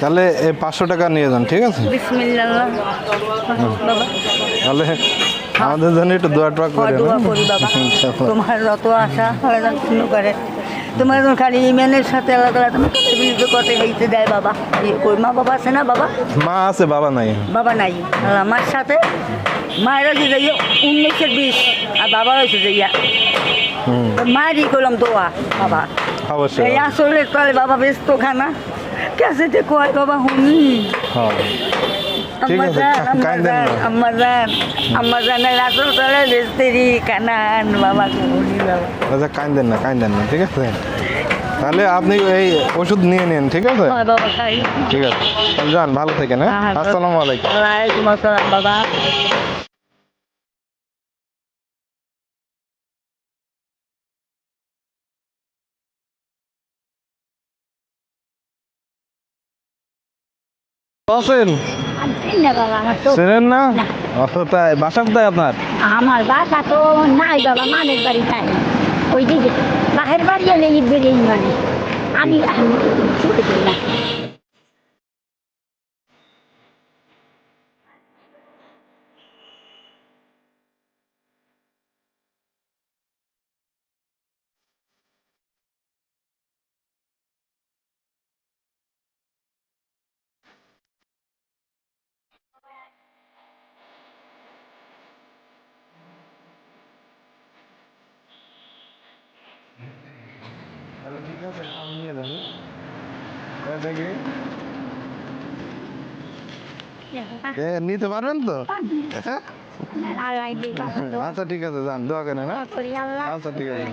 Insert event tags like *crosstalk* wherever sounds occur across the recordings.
তাহলে এই পাঁচশো টাকা নিয়ে যান ঠিক আছে? তাহলে আমাদের জন্য একটু দোয়া টোয়া করে দোয়া করি বাবা। *laughs* তোমার যত আশা হয় করে। তোমার যখন খালি ইমেনের সাথে তালা তুমি কত বিরুদ্ধ কত হইতে দেয় বাবা। ওই মা বাবা আছে না বাবা? মা আছে বাবা নাই। বাবা নাই। আমার সাথে মায়ের হয়েছে যে উনিশের বিশ আর বাবা হয়েছে যাইয়া। হুম। মায়েরই করলাম দোয়া বাবা। অবশ্যই আসলে তলে বাবা ব্যস্ত খানা কাছে কয় বাবা হুনি হ্যাঁ। আচ্ছা কাইন্দেন না কাইন্দেন না ঠিক আছে? তাহলে আপনি এই ওষুধ নিয়ে নিন ঠিক আছে? ঠিক আছে। যান ভালো থাকেন হ্যাঁ, হ্যাঁ। আসসালামু আলাইকুম। বাবা। আছেন না? চেনেন ও তাই বাসা কোথায় আপনার? আমার বাসা তো নাই বাবা মানের বাড়ি তাই ওই দিকে বাহের বাড়ি এলে বেরিয়ে মানে আমি দেখি। এ, নিতে পারবেন তো? হ্যাঁ? তো আচ্ছা ঠিক আছে যান দোয়া করেন হ্যাঁ? আচ্ছা ঠিক আছে।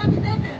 בקטנה.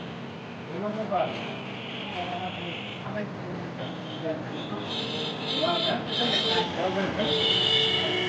Thank you.